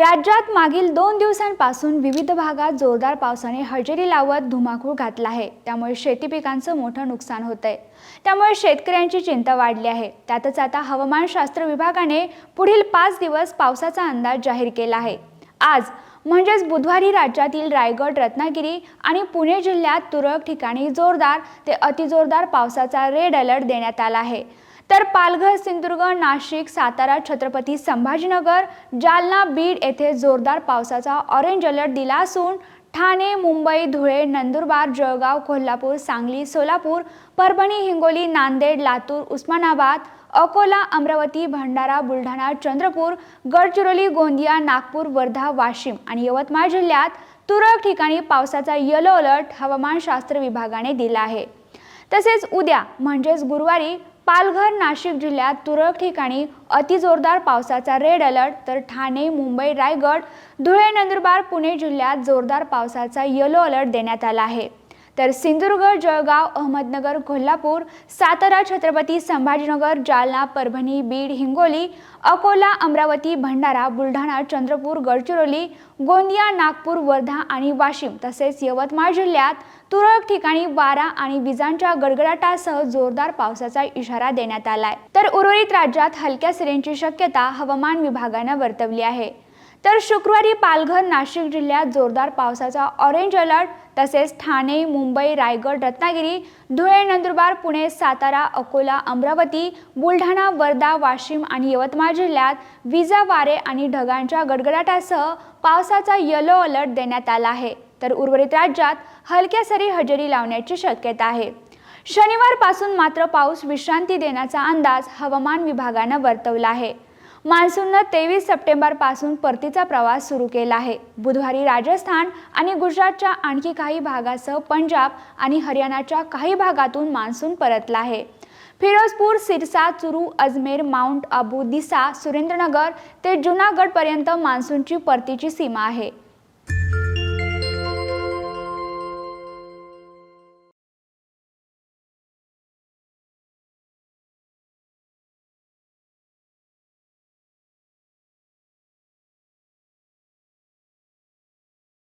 राज्यात मागील दोन दिवसांपासून विविध भागात जोरदार पावसाने हजेरी लावत धुमाकूळ घातला आहे. त्यामुळे शेती पिकांचं मोठं नुकसान होत आहे. त्यामुळे शेतकऱ्यांची चिंता वाढली आहे. त्यातच आता हवामानशास्त्र विभागाने पुढील पाच दिवस पावसाचा अंदाज जाहीर केला आहे. आज म्हणजेच बुधवारी राज्यातील रायगड रत्नागिरी आणि पुणे जिल्ह्यात तुरळक ठिकाणी जोरदार ते अतिजोरदार पावसाचा रेड अलर्ट देण्यात आला आहे. तर पालघर सिंधुदुर्ग नाशिक सातारा छत्रपती संभाजीनगर जालना बीड येथे जोरदार पावसाचा ऑरेंज अलर्ट दिला असून ठाणे मुंबई धुळे नंदुरबार जळगाव कोल्हापूर सांगली सोलापूर परभणी हिंगोली नांदेड लातूर उस्मानाबाद अकोला अमरावती भंडारा बुलढाणा चंद्रपूर गडचिरोली गोंदिया नागपूर वर्धा वाशिम आणि यवतमाळ जिल्ह्यात तुरळक ठिकाणी पावसाचा येलो अलर्ट हवामानशास्त्र विभागाने दिला आहे. तसेच उद्या म्हणजेच गुरुवारी पालघर नाशिक जिल्ह्यात तुरळक ठिकाणी अतिजोरदार पावसाचा रेड अलर्ट तर ठाणे मुंबई रायगड धुळे नंदुरबार पुणे जिल्ह्यात जोरदार पावसाचा येलो अलर्ट देण्यात आला आहे. तर सिंधुदुर्ग जळगाव अहमदनगर कोल्हापूर सातारा छत्रपती संभाजीनगर जालना परभणी बीड हिंगोली अकोला अमरावती भंडारा बुलढाणा चंद्रपूर गडचिरोली गोंदिया नागपूर वर्धा आणि वाशिम तसेच यवतमाळ जिल्ह्यात तुरळक ठिकाणी वारा आणि विजांच्या गडगडाटासह जोरदार पावसाचा इशारा देण्यात आलाय. तर उर्वरित राज्यात हलक्या सिरेंची शक्यता हवामान विभागानं वर्तवली आहे. तर शुक्रवारी पालघर नाशिक जिल्ह्यात जोरदार पावसाचा ऑरेंज अलर्ट तसेच ठाणे मुंबई रायगड रत्नागिरी धुळे नंदुरबार पुणे सातारा अकोला अमरावती बुलढाणा वर्धा वाशिम आणि यवतमाळ जिल्ह्यात विजा वारे आणि ढगांच्या गडगडाटासह पावसाचा येलो अलर्ट देण्यात आला आहे. तर उर्वरित राज्यात हलक्या सरी हजेरी लावण्याची शक्यता आहे. शनिवारपासून मात्र पाऊस विश्रांती देण्याचा अंदाज हवामान विभागानं वर्तवला आहे. मान्सूननं तेवीस सप्टेंबरपासून परतीचा प्रवास सुरू केला आहे. बुधवारी राजस्थान आणि गुजरातच्या आणखी काही भागासह पंजाब आणि हरियाणाच्या काही भागातून मान्सून परतला आहे. फिरोजपूर सिरसा चुरू अजमेर माउंट अबू दिसा सुरेंद्रनगर ते जुनागडपर्यंत मान्सूनची परतीची सीमा आहे.